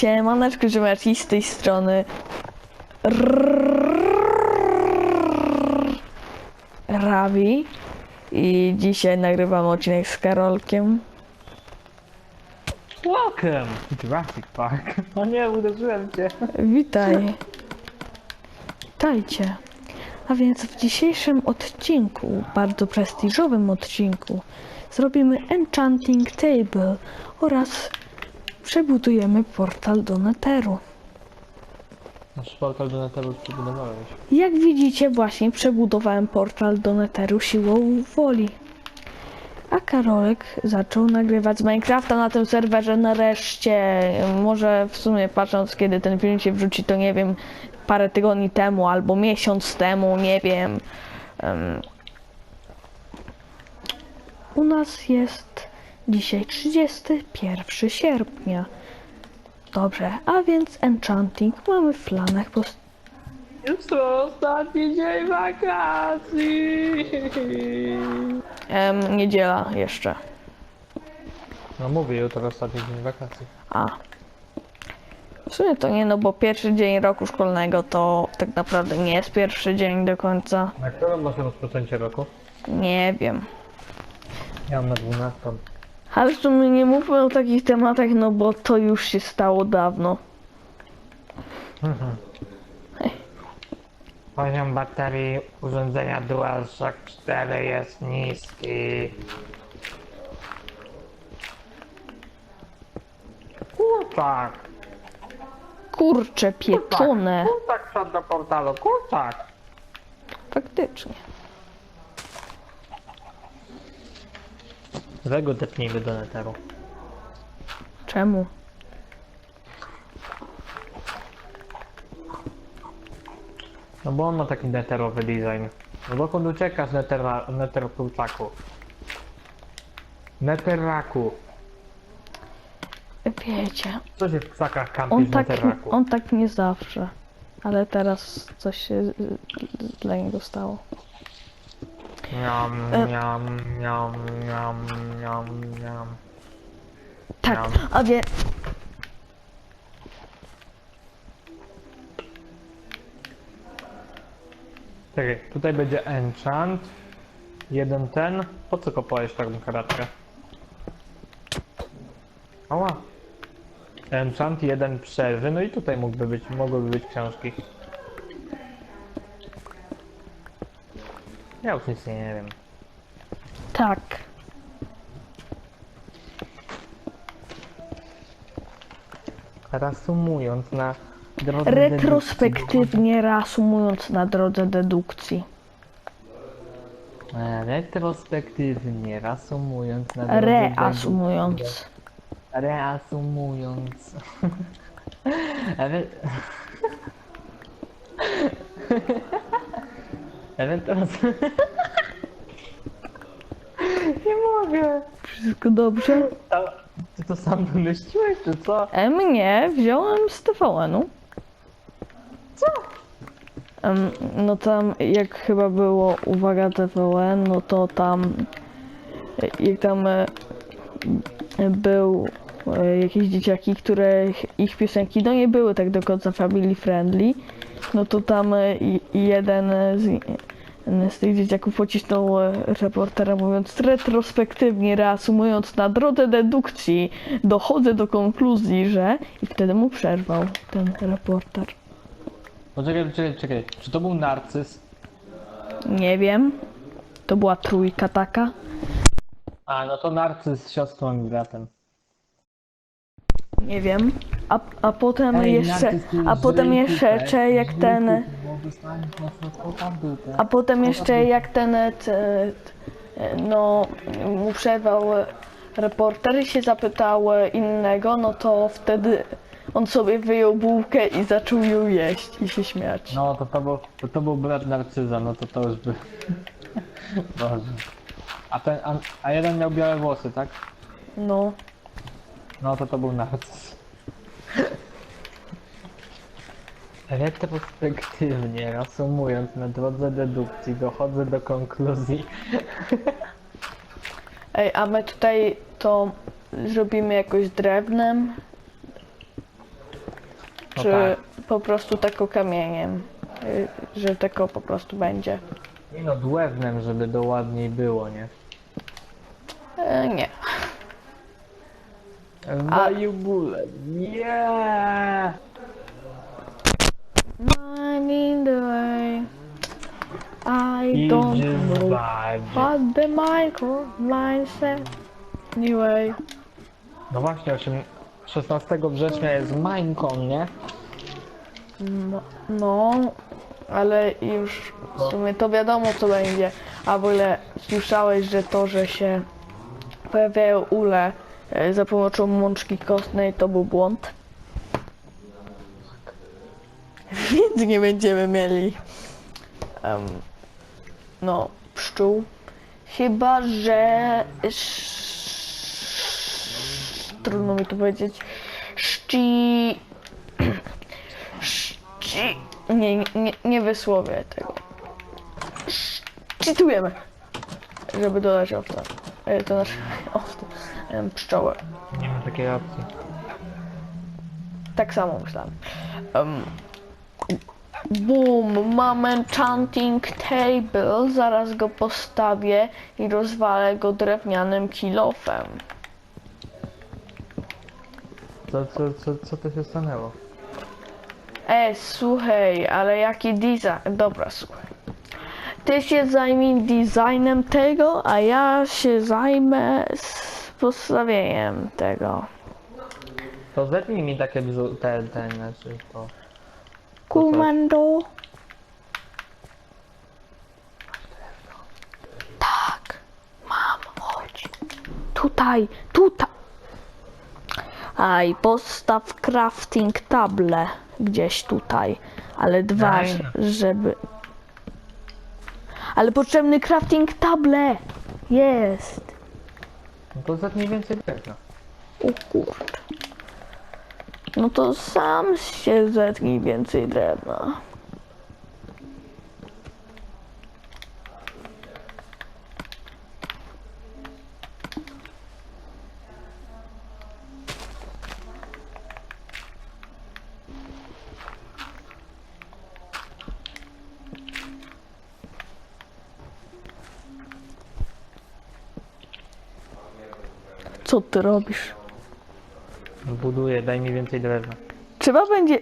Siemaneczko, ziomeczki, z tej strony Ravi i dzisiaj nagrywam odcinek z Karolkiem. Welcome to Jurassic Park. O nie, uderzyłem cię. Witaj. Witajcie. A więc w dzisiejszym odcinku, bardzo prestiżowym odcinku, zrobimy Enchanting Table oraz przebudujemy portal do Netheru. Nasz portal do Netheru przebudowałeś. Jak widzicie, właśnie przebudowałem portal do Netheru siłą woli. A Karolek zaczął nagrywać z Minecrafta na tym serwerze nareszcie. Może w sumie patrząc kiedy ten film się wrzuci, to nie wiem, parę tygodni temu albo miesiąc temu, nie wiem. Em, u nas jest dzisiaj 31 sierpnia. Dobrze, a więc Enchanting mamy w planach post Jutro ostatni dzień wakacji. Em, niedziela jeszcze. No mówię, jutro ostatni dzień wakacji. A. W sumie to nie, no bo pierwszy dzień roku szkolnego to tak naprawdę nie jest pierwszy dzień do końca. Na którą masz rozpoczęcie roku? Nie wiem. Ja mam na 12. Ale w sumie nie mówmy o takich tematach, no bo to już się stało dawno. Mhm. Poziom baterii urządzenia DualShock 4 jest niski. Kurczak! Kurcze pieczone. Kurczak wszedł do portalu, kurczak! Faktycznie. Zego depnijmy do neteru. Czemu? No bo on ma taki neterowy design. No dokąd uciekasz netera, neter kurczaku? Wiecie, Co się w krzakach kampi on w tak, on tak nie zawsze. Ale teraz coś się y, y, dla niego stało. Miam, E. miam, miam, miam, miam, miam. Tak, Miam. a wie... Czekaj, tutaj będzie enchant. Jeden ten. Po co kopałeś taką karatkę? Ała. Enchant, jeden przerwy. No i tutaj mógłby być, mogłyby być książki. Ja już nic nie wiem. Tak. Reasumując na drodze Retrospektywnie reasumując na drodze dedukcji. dedukcji- E, Retrospektywnie reasumując na drodze Reasumując. dedukcji- Reasumując. Re... Retros... Nie mogę. Wszystko dobrze? A, Ty to sam wymyśliłeś, czy co? E, mnie wziąłem z TVN-u. Co? no tam, jak chyba było, uwaga TVN, no to tam, jak tam e, był e, jakieś dzieciaki, które ich piosenki, no nie były tak do końca family friendly, no to tam e, jeden z, z tych dzieciaków pocisnął e, reportera mówiąc retrospektywnie reasumując na drodze dedukcji dochodzę do konkluzji, że i wtedy mu przerwał ten reporter. Poczekaj, czekaj, czekaj. Czy to był narcyz? Nie wiem. To była trójka taka. A, no to narcyz z siostrą i bratem. Nie wiem. A, a potem jeszcze, a potem jeszcze, czy jak ten, a potem jeszcze jak ten, e, t, t, no, mu przerwał e, reporter i się zapytał e, innego, no to wtedy on sobie wyjął bułkę i zaczął ją jeść i się śmiać. No to to był, to, to był brat narcyza, no to to już by... Boże. A ten, a, a jeden miał białe włosy, tak? No. No to to był narcyz. Retrospektywnie, reasumując na drodze dedukcji, dochodzę do konkluzji. Ej, a my tutaj to zrobimy jakoś drewnem, No czy tak. po prostu tako kamieniem, y, że tako po prostu będzie. Nie no, dłewnem, żeby to ładniej było, nie? E, nie. Walił bóle. Nie! Mine in the way. I don't know what the micro mindset. Anyway. No właśnie, osiem- 16 września jest Minecon, nie? No, no, ale już w sumie to wiadomo co będzie. A w ogóle słyszałeś, że to, że się pojawiają ule za pomocą mączki kostnej to był błąd? Więc nie będziemy mieli em, no, pszczół. Chyba, że trudno mi to powiedzieć. Szci... Szci... Nie, nie, nie wysłowię tego. Czytujemy. Żeby dodać owca. E, To znaczy owca. Em, Pszczołę. Nie ma takiej opcji. Tak samo myślałem. Um, boom, mam enchanting table. Zaraz go postawię i rozwalę go drewnianym kilofem. Co, co, co, co to się stanęło? E, słuchaj, ale jaki design? Dobra, słuchaj. Ty się zajmij designem tego, a ja się zajmę postawieniem tego. To zetnij mi takie bzu, te, te, znaczy to. Komando. Tak, mam, chodź. Tutaj, tutaj. A i postaw crafting table gdzieś tutaj, ale dwa, Daj. żeby... Ale potrzebny crafting table. Jest. No to zetnij więcej drewna. O kurde. No to sam się zetnij więcej drewna. Co ty robisz? Buduję, daj mi więcej drewna. Trzeba będzie.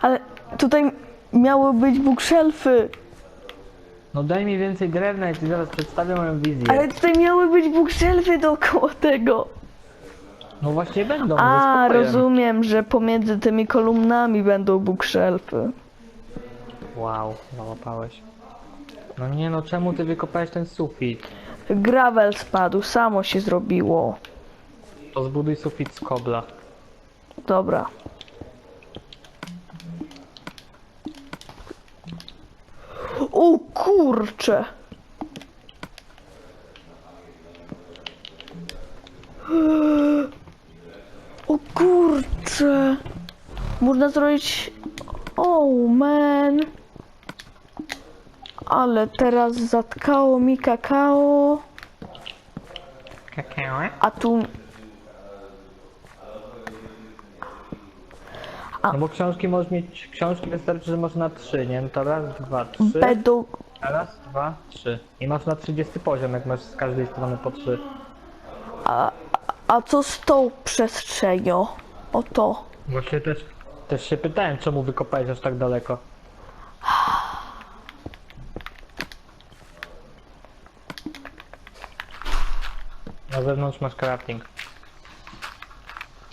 Ale tutaj miały być bookshelfy. No daj mi więcej drewna i ci zaraz przedstawię moją wizję. Ale tutaj miały być bookshelfy dookoła tego. No właśnie będą, ze A, spokojem. rozumiem, że pomiędzy tymi kolumnami będą bookshelfy. Wow, załapałeś. No nie no, czemu ty wykopałeś ten sufit? Gravel spadł, samo się zrobiło. To zbuduj sufit z kobla. Dobra. O kurcze. O kurcze. Można zrobić... Oh man. Ale teraz zatkało mi kakao. Kakao? A tu... No bo książki możesz mieć, książki wystarczy, że masz na trzy, nie? No to raz, dwa, trzy. A raz, dwa, trzy. I masz na 30 poziom, jak masz z każdej strony po trzy. A co z tą przestrzenią? O to. Właśnie też, też się pytałem, czemu wykopałeś aż tak daleko. Na zewnątrz masz crafting.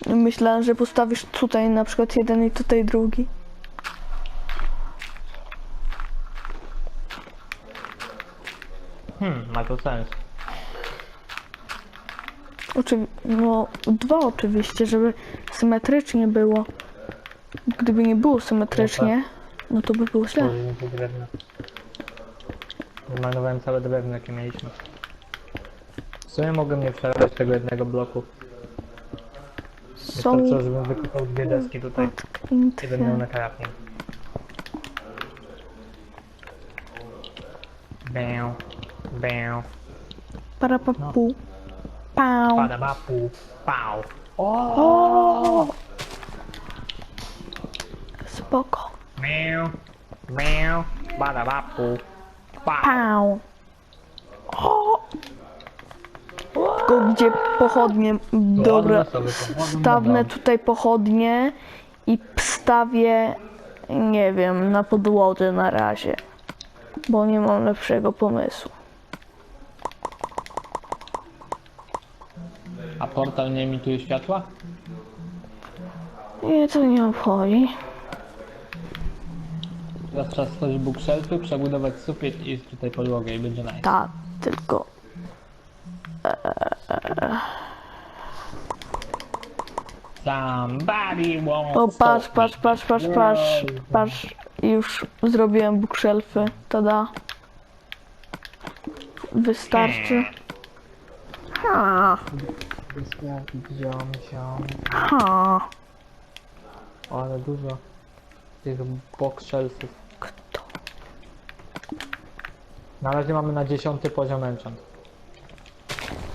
Myślałem, że postawisz tutaj na przykład jeden i tutaj drugi. Hmm, ma to sens. Oczywi- no, dwa oczywiście, żeby symetrycznie było. Gdyby nie było symetrycznie, no to by było źle. Nie było drewna. Zmarnowałem całe drewno, jakie mieliśmy. W sumie mogłem nie przerabiać tego jednego bloku. Są Wystarczyło, żebym wykopał dwie deski tutaj. I będę miał na karabnie. Bę, bę, Parapapu. Pał. pada bapu, pał. O! Spoko. Miau, miau, badabapu, pa. Pau. O! Tylko gdzie pochodnie? Dobra. Stawnę tutaj pochodnie i wstawię, nie wiem, na podłodze na razie. Bo nie mam lepszego pomysłu. A portal nie emituje światła? Nie, to nie obchodzi. Teraz trzeba stworzyć bookshelfy, przebudować sufit i tutaj podłogę i będzie nice. Tak, tylko Somebody wants O, patrz, patrz, patrz, patrz, patrz, patrz. Już zrobiłem bookshelfy. Tada. Wystarczy. Ha, Ziom, ziom. ha. O, ale dużo tych bookshelfów. Kto? Na razie mamy na dziesiąty poziom enchant.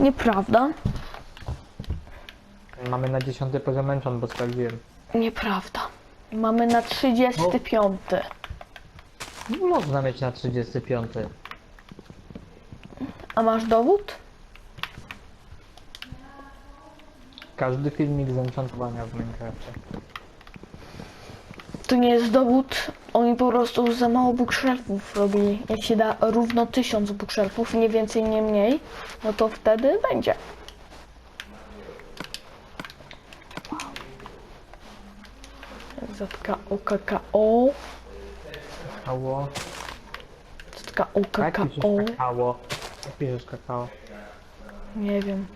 Nieprawda. Mamy na dziesiąty poziom enchant, bo sprawdziłem. Nieprawda. Mamy na 35. Nie można mieć na 35. A masz dowód? Każdy filmik z enchantowania w Minecrafcie. To nie jest dowód. Oni po prostu za mało bookshelfów robili. Jak się da równo 1000 bookshelfów, nie więcej, nie mniej, no to wtedy będzie. Zatka OKKO. Kakao. Zatka Jak piszesz OKKO. kakao? Jak piszesz kakao? Nie wiem.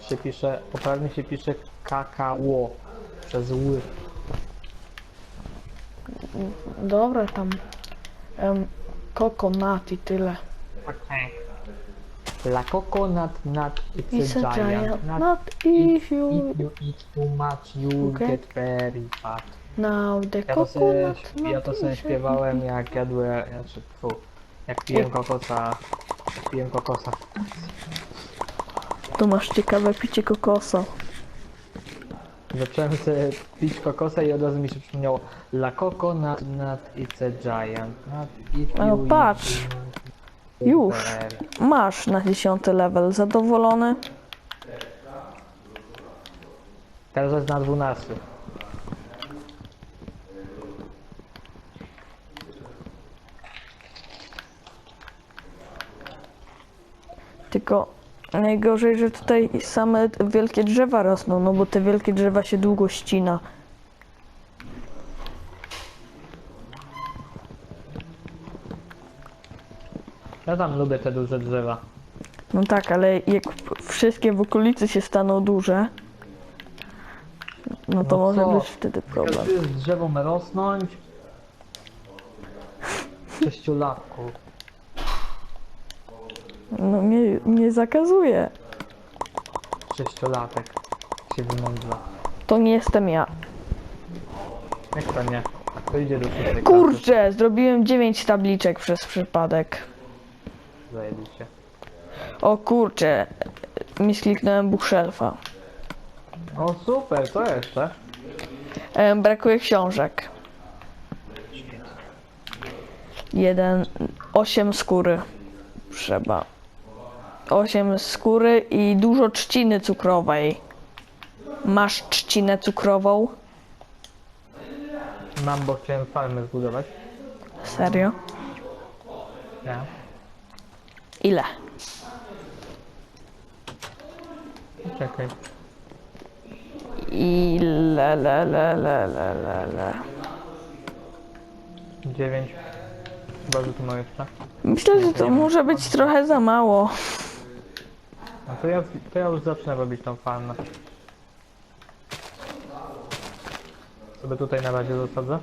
Się pisze, poprawnie się pisze kakao. Przez ły. Dobra, tam. Um, i tyle. La coconut nut it's, It's a, giant, nut. Not if you. If you eat too much, you Okay. get very fat. Now the Ja to sobie, coconut. ja to not sobie is- śpiewałem jak jadłem, znaczy fu, jak piłem kokosa, piłem kokosa. Tu masz ciekawe picie kokosa. Zacząłem sobie pić kokosa i od razu mi się przypomniało La coconut nut it's a giant nut if No you patrz. eat it Już. Masz na 10 level. Zadowolony? Teraz jest na 12. Tylko najgorzej, że tutaj same wielkie drzewa rosną, no bo te wielkie drzewa się długo ścina. Ja tam lubię te duże drzewa. No tak, ale jak wszystkie w okolicy się staną duże, no to No może co? być wtedy Jak problem. tu jest drzewom rosnąć? Sześciolatku. No nie, nie zakazuje. Sześciolatek się wymądla. To nie jestem ja. Jak to nie? To idzie do szóstej klasy. Kurczę, zrobiłem 9 tabliczek przez przypadek. Zajebiście. O kurczę, mi skliknąłem bookshelfa. O super, co jeszcze? E, brakuje książek. Jeden, osiem skóry. Trzeba. Osiem skóry i dużo trzciny cukrowej. Masz trzcinę cukrową? Mam, bo chciałem farmę zbudować. Serio? Ja. Ile? Czekaj. Ile, le, le, le, le, le, le. Dziewięć. Chyba, że tu mam jeszcze. Myślę, że to może być trochę za mało. No to ja, to ja już zacznę robić tą farmę. Sobie tutaj na razie zasadzę.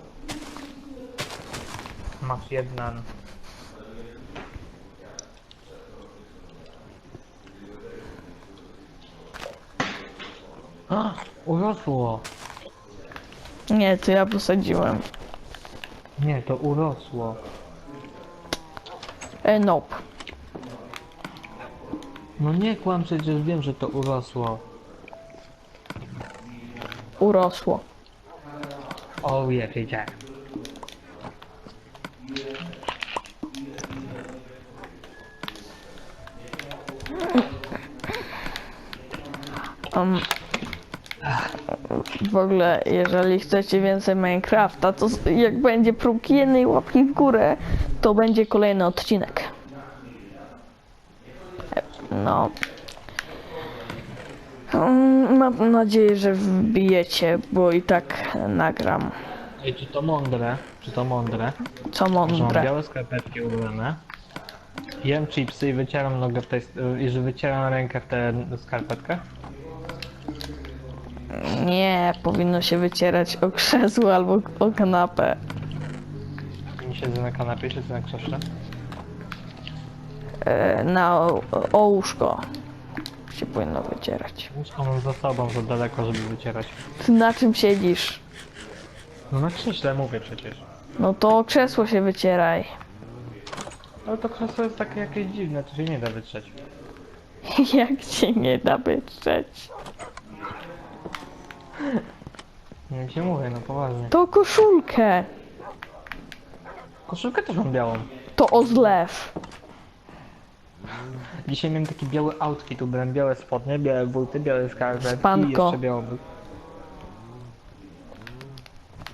Masz jeden. A, urosło. Nie, to ja posadziłem. Nie, to urosło. E, nope. No nie kłam, przecież wiem, że to urosło. Urosło. O, je, wiedziałem. Um, w ogóle, jeżeli chcecie więcej Minecrafta, to jak będzie próbki jednej łapki w górę, to będzie kolejny odcinek. No. Mm, Mam nadzieję, że wbijecie, bo i tak nagram. Ej, czy to mądre? Czy to mądre? Co Że mam mądre. białe skarpetki ubrane. Jem chipsy i wycieram nogę w tej... i że wycieram rękę w tę skarpetkę? Nie, powinno się wycierać o krzesło albo o kanapę. Nie siedzę na kanapie, siedzę na krześle. E, Na o, o łóżko się powinno wycierać. Łóżko mam za sobą za daleko, żeby wycierać. Ty na czym siedzisz? No na krześle mówię przecież. No to o krzesło się wycieraj. Ale to krzesło jest takie jakieś dziwne, to się nie da wytrzeć. Jak się nie da wytrzeć? Jak się mówię, no poważnie. To koszulkę. Koszulkę też mam białą. To o zlew. Dzisiaj miałem taki biały outfit, ubrałem białe spodnie, białe buty, białe skarpetki i Spanko. jeszcze białą.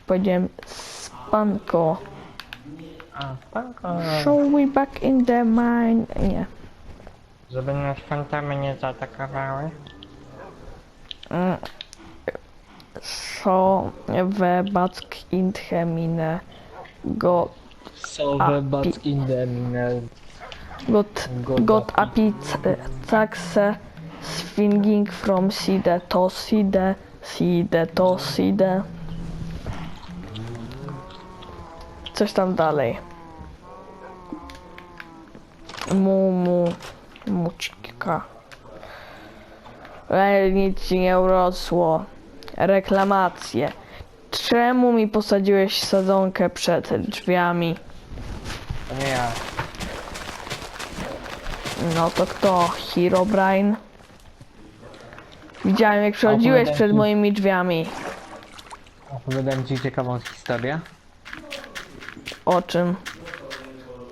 Powiedziałem spanko. A, spanko. Show me back in the mine. Nie. Żeby nas fantamy nie zaatakowały. Mm. So we back in the mine. Go So the bats in the mine. got Got got a a pizza swinging from side to side, side to side. Coś tam dalej. Mu, mu, mucika. Ale nic nie urosło. Reklamacje. Czemu mi posadziłeś sadzonkę przed drzwiami? To nie ja. No to kto? Herobrine? Widziałem jak przechodziłeś Opowiadam przed ci- moimi drzwiami. Opowiadałem ci ciekawą historię. O czym?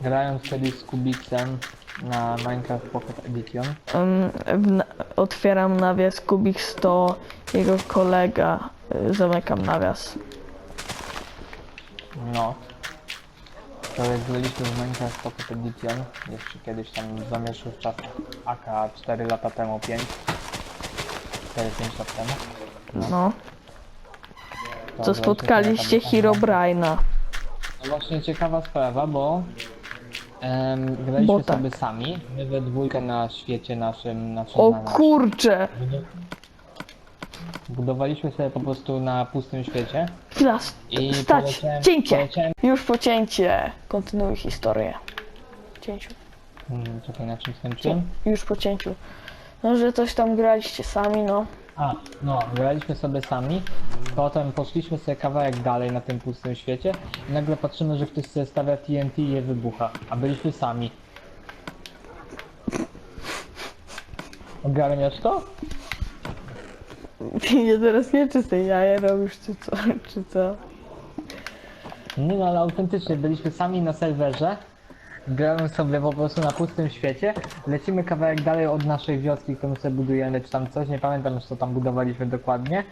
Grając kiedyś z Kubiksem na Minecraft Pocket Edition. Ym, w, na- otwieram nawias Kubix to jego kolega. Y, Zamykam nawias. No. To jak graliśmy w Minecraft Pocket Edition, jeszcze kiedyś tam zamieszczał w czasach AK 4 lata temu, 5. 4-5 lat temu. No. To Co graliśmy spotkaliście Herobrine'a. No właśnie ciekawa sprawa, bo em, graliśmy Bo tak. sobie sami, my we dwójkę na świecie naszym, naszym O na naszym. kurcze! Budowaliśmy sobie po prostu na pustym świecie Chwila, i stać! poleciałem, Cięcie! poleciałem Już po cięcie. Kontynuuj historię. Cięciu. Hmm, czekaj, na czym skończyłem? Już po cięciu. No, że coś tam graliście sami, no. A, no, graliśmy sobie sami, potem poszliśmy sobie kawałek dalej na tym pustym świecie i nagle patrzymy, że ktoś sobie stawia TNT i je wybucha, a byliśmy sami. Ogarniasz to? Ja teraz nie czy sobie jaja robisz, czy co, czy co? Nie no, ale autentycznie byliśmy sami na serwerze, gramy sobie po prostu na pustym świecie, lecimy kawałek dalej od naszej wioski, którą sobie budujemy, czy tam coś, nie pamiętam co tam budowaliśmy dokładnie.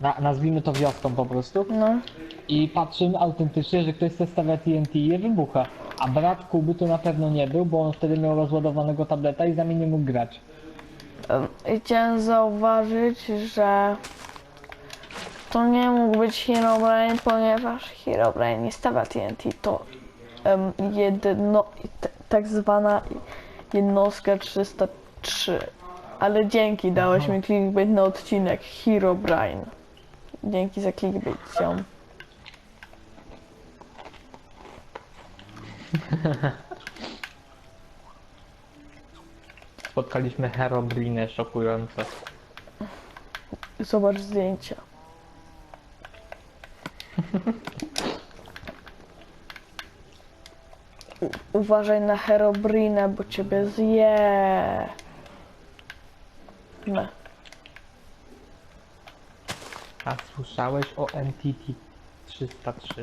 Na, nazwijmy to wioską po prostu. No. I patrzymy autentycznie, że ktoś sobie stawia TNT i je wybucha. A brat Kuby to na pewno nie był, bo on wtedy miał rozładowanego tableta i z nami nie mógł grać. Chciałem zauważyć, że to nie mógł być Herobrine, ponieważ Herobrine nie stawia TNT, to um, jedno, tak zwana jednostka 303. Ale dzięki, dałeś mi clickbait na odcinek Herobrine. Dzięki za clickbait, ziom. Spotkaliśmy Herobrinę szokujące. Zobacz zdjęcia. U- uważaj na Herobrinę, bo ciebie zje. No. A słyszałeś o Entity? 303?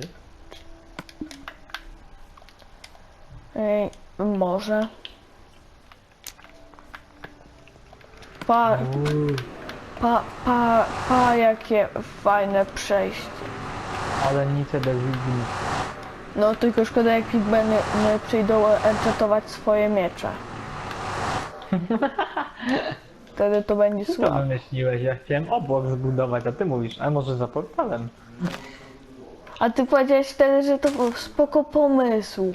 Ej, może. Pa, pa, pa, pa, jakie fajne przejście. Ale nic bez wizji. No tylko szkoda jak Pigmeny nie przyjdą enchatować swoje miecze. Wtedy to będzie Co słabe. wymyśliłeś? Ja chciałem obok zbudować, a ty mówisz, a może za portalem? A ty powiedziałeś wtedy, że to był spoko pomysł.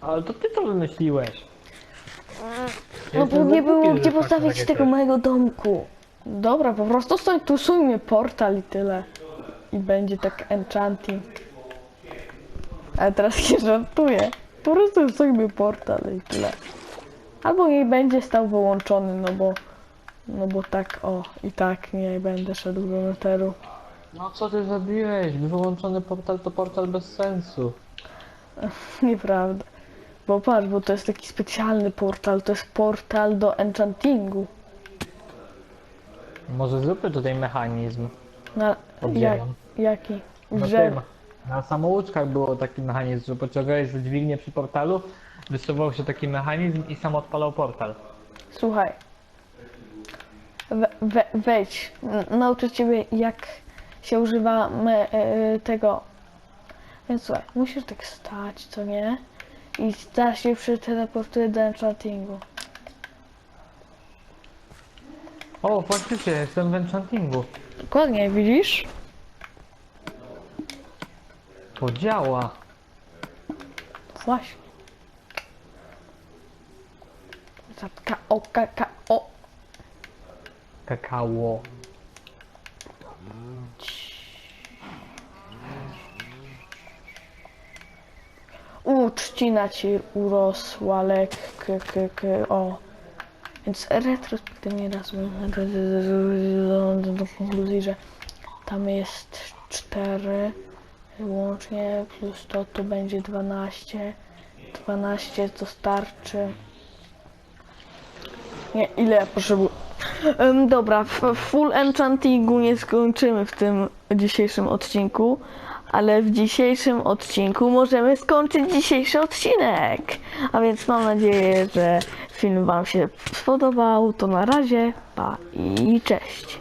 Ale to ty to wymyśliłeś. No bo nie było gdzie patrzę postawić tego mojego domku. Dobra, po prostu stoi tu sujmy portal i tyle. I będzie tak enchanting. Ale teraz nie żartuję. Po prostu sujmy portal i tyle. Albo nie będzie stał wyłączony, no bo... No bo tak, o, i tak nie będę szedł do neteru. No co ty zrobiłeś? Wyłączony portal to portal bez sensu. Nieprawda. Bo patrz, bo to jest taki specjalny portal, to jest portal do enchantingu. Może zróbmy tutaj mechanizm. Na, jak, jaki? No Że, tym, na samouczkach było taki mechanizm, że pociągałeś za dźwignię przy portalu, wysuwał się taki mechanizm i sam odpalał portal. słuchaj. We, we, wejdź, n- nauczę ciebie jak się używa me, e, tego. Więc słuchaj, musisz tak stać, co nie? I da się przeteleportuje do enchantingu. O, faktycznie, jestem w enchantingu. Dokładnie, widzisz? To działa. Właśnie. Zatka, o, kaka, o. Kakao. Trzcina ci urosła, lekk, k, k, k, o. Więc retrospektywnie raz do konkluzji, że tam jest 4 łącznie, plus to tu będzie 12. 12 to starczy. Nie, ile ja potrzebuję? Em, dobra, full enchantingu nie skończymy w tym dzisiejszym odcinku, ale w dzisiejszym odcinku możemy skończyć dzisiejszy odcinek. A więc mam nadzieję, że film Wam się spodobał. To na razie, pa i cześć.